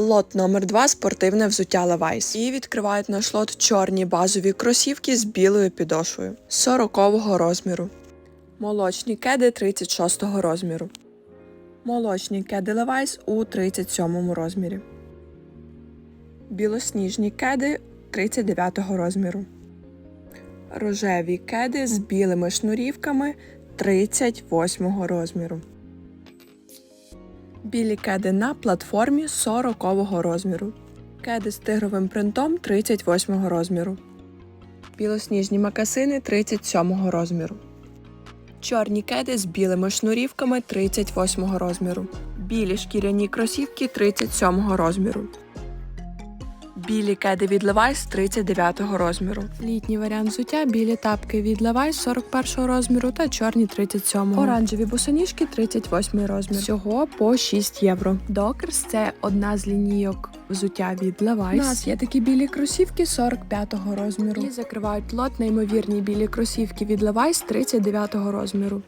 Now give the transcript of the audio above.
Лот номер 2 спортивне взуття Levi's. І відкривають наш лот чорні базові кросівки з білою підошвою 40-го розміру. Молочні кеди 36-го розміру. Молочні кеди Levi's у 37-му розмірі. Білосніжні кеди 39-го розміру. Рожеві кеди з білими шнурівками 38-го розміру. Білі кеди на платформі 40-го розміру. Кеди з тигровим принтом 38-го розміру. Білосніжні макасини 37-го розміру. Чорні кеди з білими шнурівками 38-го розміру. Білі шкіряні кросівки 37-го розміру. Білі кеди від Levi's 39-го розміру. Літній варіант взуття білі тапки від Levi's 41-го розміру та чорні 37-го. Оранжеві босоніжки 38 розмір. Всього по 6 євро. Докерс це одна з лінійок взуття від Levi's. У нас є такі білі кросівки 45-го розміру. І закривають лот неймовірні білі кросівки від Levi's 39-го розміру.